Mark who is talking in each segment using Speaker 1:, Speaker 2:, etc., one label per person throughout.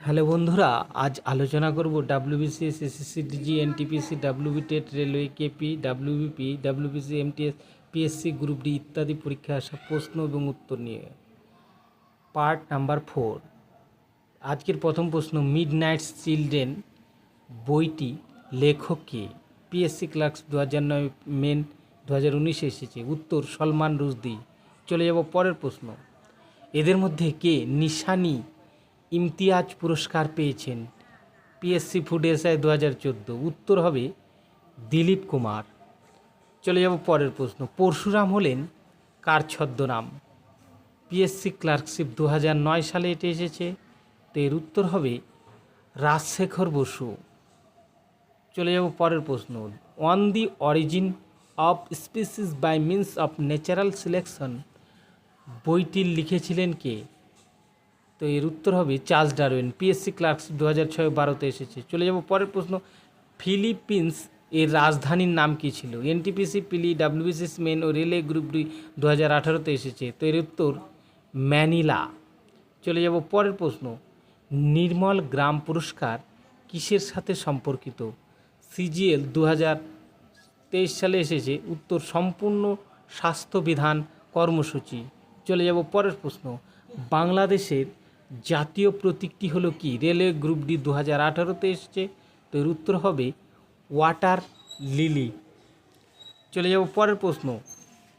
Speaker 1: Hello বন্ধুরা, আজ আলোচনা করব WBCS SSC DG NTPC WB TET railway KP WBP WBC MTS PSC group D ইত্যাদি পরীক্ষায় আসা প্রশ্ন এবং উত্তর নিয়ে। পার্ট নাম্বার ফোর আজকের প্রথম প্রশ্ন মিড নাইটস চিলড্রেন বইটি লেখক কে? পিএসসি ক্লার্কস দু হাজার নয় মেন দু হাজার উনিশে এসেছে। উত্তর, সলমান রুজদি চলে যাব পরের প্রশ্ন। এদের মধ্যে কে? নিশানি ইমতিয়াজ পুরস্কার পেয়েছেন পিএসসি ফুড এসআই দু হাজার চোদ্দ। উত্তর হবে দিলীপ কুমার। চলে যাব পরের প্রশ্ন। পরশুরাম হলেন কার ছদ্মনাম? পিএসসি ক্লার্কশিপ দু নয় সালে এটি এসেছে। তো এর উত্তর হবে রাজশেখর বসু। চলে যাব পরের প্রশ্ন। On the origin of species by means of natural selection বইটি লিখেছিলেন কে? তো এর উত্তর হবে চার্লস ডারউইন পিএসসি ক্লার্কস দু হাজার ছয় বারোতে এসেছে। চলে যাব পরের প্রশ্ন। ফিলিপিন্স এর রাজধানীর নাম কী ছিল? এনটিপিসি পিলি ডাব্লিউবিসিএস মেন ও রেলে গ্রুপ ডি দু হাজার আঠারোতে এসেছে। তো এর উত্তর, ম্যানিলা। চলে যাব পরের প্রশ্ন। নির্মল গ্রাম পুরস্কার কিসের সাথে সম্পর্কিত? সিজিএল দু হাজার তেইশ সালে এসেছে। উত্তর, সম্পূর্ণ স্বাস্থ্যবিধান কর্মসূচি। চলে যাব পরের প্রশ্ন। বাংলাদেশের জাতীয় প্রতীকটি হলো কি? রেলওয়ে গ্রুপ ডি দু হাজার আঠারোতে এসেছে, তো এর উত্তর হবে ওয়াটার লিলি। চলে যাব পরের প্রশ্ন।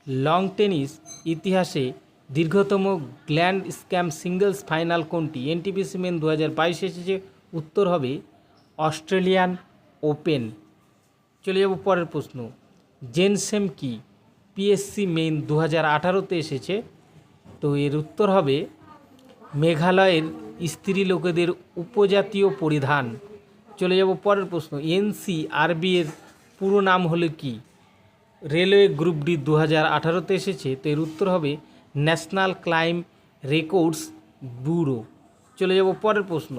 Speaker 1: লং টেনিস ইতিহাসে দীর্ঘতম গ্ল্যান্ড স্ক্যাম সিঙ্গলস ফাইনাল কোনটি? এনটিপিসি মেন দু হাজার বাইশে এসেছে, উত্তর হবে অস্ট্রেলিয়ান ওপেন। চলে যাব পরের প্রশ্ন। জেনসেম কি? পিএসসি মেইন দু হাজার আঠারোতে এসেছে, তো এর উত্তর হবে মেঘালয়ের স্ত্রী লোকেদের উপজাতীয় পরিধান। চলে যাব পরের প্রশ্ন। এনসি আরবি এর পুরো নাম হলো কি? রেলওয়ে গ্রুপ ডি দু হাজার আঠারোতে এসেছে, তো এর উত্তর হবে ন্যাশনাল ক্লাইম রেকর্ডস ব্যুরো। চলে যাব পরের প্রশ্ন।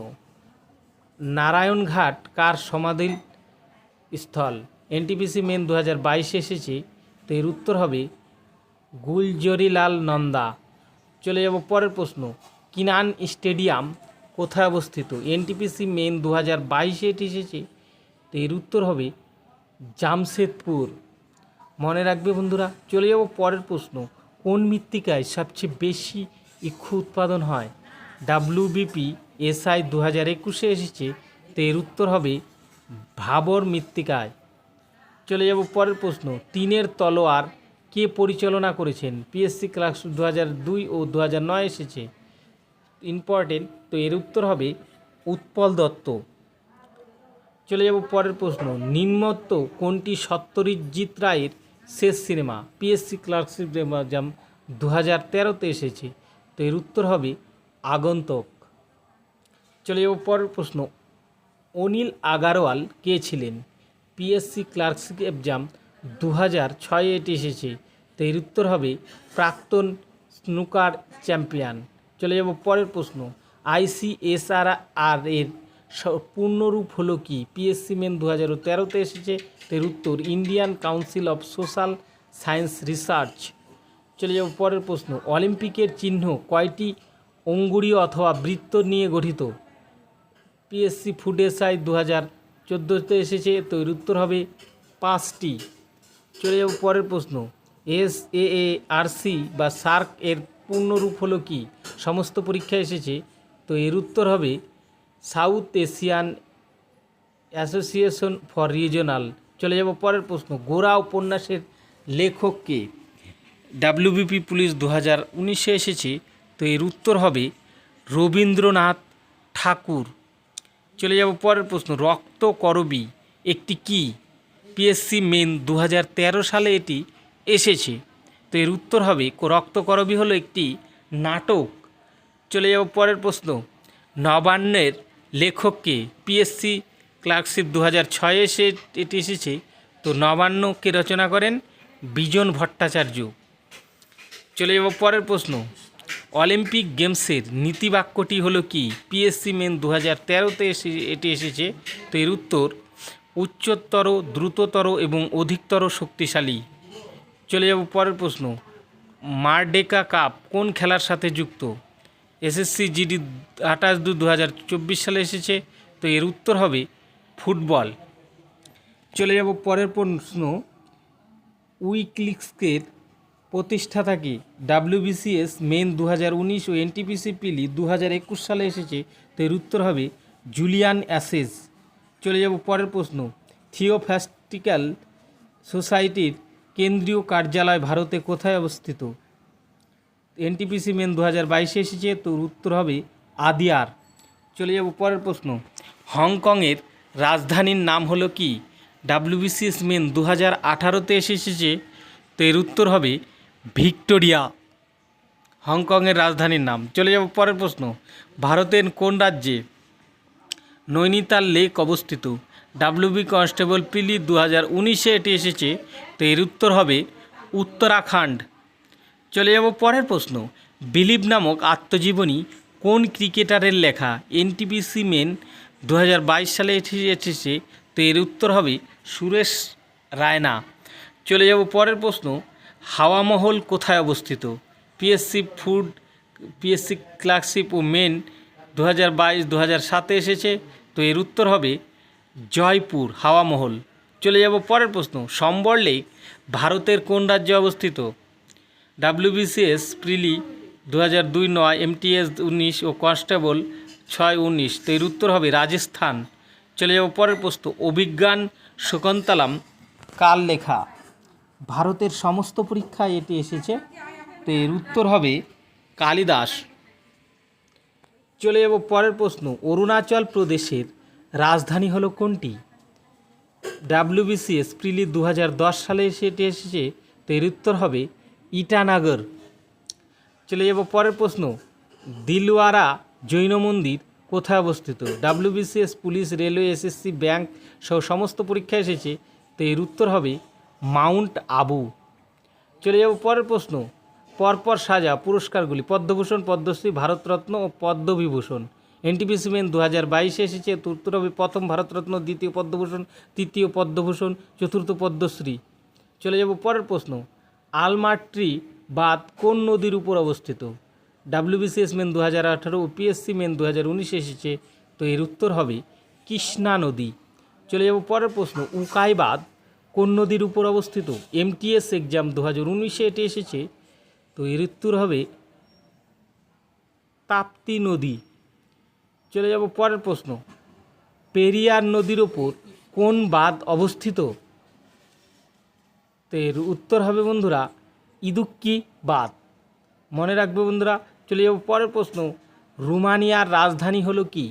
Speaker 1: নারায়ণঘাট কার সমাধি স্থল? এনটিপিসি মেন দু হাজার বাইশে এসেছে, তো এর উত্তর হবে গুলজরিলাল নন্দা। চলে যাব পরের প্রশ্ন। কিনান স্টেডিয়াম কোথায় অবস্থিত? এনটিপিসি মেন দু হাজার বাইশে এটি এসেছে। তো এর উত্তর হবে জামশেদপুর। মনে রাখবে বন্ধুরা, চলে যাব পরের প্রশ্ন। কোন মৃত্তিকায় সবচেয়ে বেশি ইক্ষু উৎপাদন হয়? ডাব্লিউবিপি এসআই দু হাজার একুশে এসেছে। তো এর উত্তর হবে ভাবর মৃত্তিকায়। চলে যাব পরের প্রশ্ন। তিনের তলোয়ার কে পরিচালনা করেছেন? পিএসসি ক্লাস দু দুই ও দু হাজার নয় এসেছে। ইম্পর্টেন্ট তো এর উত্তর হবে উৎপল দত্ত। চলে যাব পরের প্রশ্ন। নিম্নত্ব কোনটি সত্যজিৎ রায়ের শেষ সিনেমা? পিএসসি ক্লার্কশিপ যেম দু হাজার তেরোতে এসেছে। তো এর উত্তর হবে আগন্তক। চলে যাব পরের প্রশ্ন। অনিল আগারওয়াল কে ছিলেন? পিএসসি ক্লার্কশিপ এক্সাম দু হাজার ছয়ে এটি এসেছে। তো এর উত্তর হবে প্রাক্তন স্নুকার চ্যাম্পিয়ন। চলে যাব পরের প্রশ্ন। আইসিএসআর আর এর পূর্ণরূপ হলো কি? পিএসসি মেন দু হাজার তেরোতে এসেছে। এর উত্তর, Indian council of social science research. চলে যাব পরের প্রশ্ন। অলিম্পিকের চিহ্ন কয়টি অঙ্গুরীয় অথবা বৃত্ত নিয়ে গঠিত? পিএসসি ফুড এসআই দু হাজার চোদ্দোতে এসেছে। তো এর উত্তর হবে পাঁচটি। চলে যাব পরের প্রশ্ন। এস এ আর সি বা সার্ক এর পূর্ণরূপ হলো কি? সমস্ত পরীক্ষায় এসেছে। তো এর উত্তর হবে South Asian association for regional চলে যাব পরের প্রশ্ন। গোরা উপন্যাসের লেখক কে? ডাব্লিউবিপি পুলিশ দু হাজার উনিশে এসেছে। তো এর উত্তর হবে রবীন্দ্রনাথ ঠাকুর। চলে যাব পরের প্রশ্ন। রক্ত করবী একটি কি? পিএসসি মেন দু হাজার তেরো সালে এটি এসেছে। তো এর উত্তর হবে, রক্ত করবী হলো একটি নাটক। চলে যাব পরের প্রশ্ন। নবান্নের লেখককে পিএসসি ক্লার্কশিপ দু হাজার ছয়ে এসে এটি এসেছে। তো নবান্নকে রচনা করেন? বিজন ভট্টাচার্য। চলে যাব পরের প্রশ্ন। অলিম্পিক গেমসের নীতিবাক্যটি হলো কি? পিএসসি মেন দু হাজার তেরোতে এসে এটি এসেছে। তো এর উত্তর, উচ্চতর, দ্রুততর এবং অধিকতর শক্তিশালী। চলে যাব পরের প্রশ্ন। মারডেকা কাপ কোন খেলার সাথে যুক্ত? এসএসসি জিডি আঠাশ দু দু হাজার চব্বিশ সালে এসেছে। তো এর উত্তর হবে ফুটবল। চলে যাব পরের প্রশ্ন। উইক্লিক্সের প্রতিষ্ঠাতা কি? ডাব্লিউবিসিএস মেন দু হাজার উনিশ ও এনটিপিসি পিলি দু হাজার একুশ সালে এসেছে। তো এর উত্তর হবে জুলিয়ান অ্যাসেস চলে যাব পরের প্রশ্ন। থিওফ্যাস্টিক্যাল সোসাইটির কেন্দ্রীয় কার্যালয় ভারতে কোথায় অবস্থিত? এনটিপিসি মেন দু হাজার বাইশে এসেছে তো উত্তর হবে আদিয়ার। চলে যাব পরের প্রশ্ন। হংকংয়ের রাজধানীর নাম হলো কি? ডাব্লিউবিসিএস মেন দু হাজার আঠারোতে এসেছে তো এর উত্তর হবে ভিক্টোরিয়া। হংকংয়ের রাজধানীর নাম। চলে যাব পরের প্রশ্ন। ভারতের কোন রাজ্যে নৈনিতাল লেক অবস্থিত? ডাব্লিউবি কনস্টেবল পিলি দু হাজার উনিশে এটি এসেছে তো এর উত্তর হবে উত্তরাখণ্ড। চলে যাব পরের প্রশ্ন। বিলিভ নামক আত্মজীবনী কোন ক্রিকেটারের লেখা? এনটিপিসি মেন দু হাজার বাইশ সালে এসে- এসেছে, তো এর উত্তর হবে সুরেশ রায়না। চলে যাব পরের প্রশ্ন হাওয়া মহল কোথায় অবস্থিত? পিএসসি ফুড পিএসসি ক্লার্কশিপ ও মেন দু হাজার বাইশ দু হাজার সাতে এসেছে, তো এর উত্তর হবে জয়পুর হাওয়া মহল চলে যাব পরের প্রশ্ন সম্বর লেক ভারতের কোন রাজ্যে অবস্থিত? ডাব্লিউবিসিএস প্রিলি দু হাজার দুই নয় এমটিএস উনিশ ও কনস্টেবল ছয় উনিশ। তো এর উত্তর হবে রাজস্থান। চলে যাব পরের প্রশ্ন। অভিজ্ঞান শকুন্তলাম কার লেখা? ভারতের সমস্ত পরীক্ষায় এটি এসেছে। তো এর উত্তর হবে কালিদাস। চলে যাব পরের প্রশ্ন। অরুণাচল প্রদেশের রাজধানী হলো কোনটি? ডাব্লিউবিসিএস প্রিলি দু হাজার দশ সালে সেটি এসেছে। তো এর উত্তর হবে ইটানগর। চলে যাব পরের প্রশ্ন। দিলওয়ারা জৈন মন্দির কোথায় অবস্থিত? WBCS police, railway SSC bank সহ সমস্ত পরীক্ষা এসেছে, তো এর উত্তর হবে মাউন্ট আবু। চলে যাব পরের প্রশ্ন। পরপর সাজা পুরস্কারগুলি পদ্মভূষণ, পদ্মশ্রী, ভারতরত্ন ও পদ্মবিভূষণ। এনটিপিসি মেন দু হাজার বাইশে এসেছে উত্তর হবে প্রথম ভারতরত্ন, দ্বিতীয় পদ্মভূষণ, তৃতীয় পদ্মভূষণ, চতুর্থ পদ্মশ্রী। চলে যাব পরের প্রশ্ন। আলমাট্রি বাদ কোন নদীর উপর অবস্থিত? ডাব্লিউবিসিএস মেন দু হাজার আঠারো ও মেন দু হাজার উনিশে এসেছে, তো এর উত্তর হবে কৃষ্ণা নদী। চলে যাব পরের প্রশ্ন উকাইবাদ কোন নদীর উপর অবস্থিত? এমটিএস এক্সাম দু হাজার উনিশে এটি এসেছে, তো এর উত্তর হবে তাপ্তি নদী। চলে যাব পরের প্রশ্ন, পেরিয়ার নদীর ওপর কোন বাঁধ অবস্থিত? তো এর উত্তর হবে বন্ধুরা ইদুক্কি বাঁধ মনে রাখবে বন্ধুরা, চলে যাব পরের প্রশ্ন। রুমানিয়ার রাজধানী হলো কি?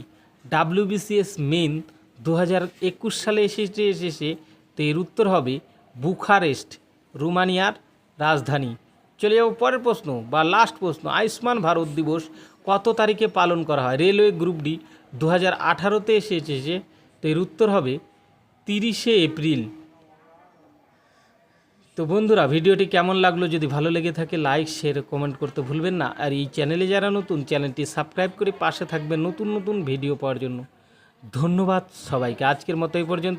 Speaker 1: ডাব্লিউবিসিএস মেন দু হাজার একুশ সালে এসেছে এসেছে, তো এর উত্তর হবে বুখারেস্ট, রুমানিয়ার রাজধানী। চলে যাব পরের প্রশ্ন বা লাস্ট প্রশ্ন, আয়ুষ্মান ভারত দিবস কত তারিখে পালন করা হয়? রেলওয়ে গ্রুপ ডি দু হাজার আঠারোতে এসেছে, তো এর উত্তর হবে তিরিশে এপ্রিল। তো বন্ধুরা, ভিডিওটি কেমন লাগল যদি ভালো লেগে থাকে লাইক শেয়ার কমেন্ট করতে ভুলবেন না। আর এই চ্যানেলে যারা নতুন চ্যানেলটি সাবস্ক্রাইব করে পাশে থাকবেন নতুন নতুন ভিডিও পাওয়ার জন্য। ধন্যবাদ সবাইকে। আজকের মতো এই পর্যন্ত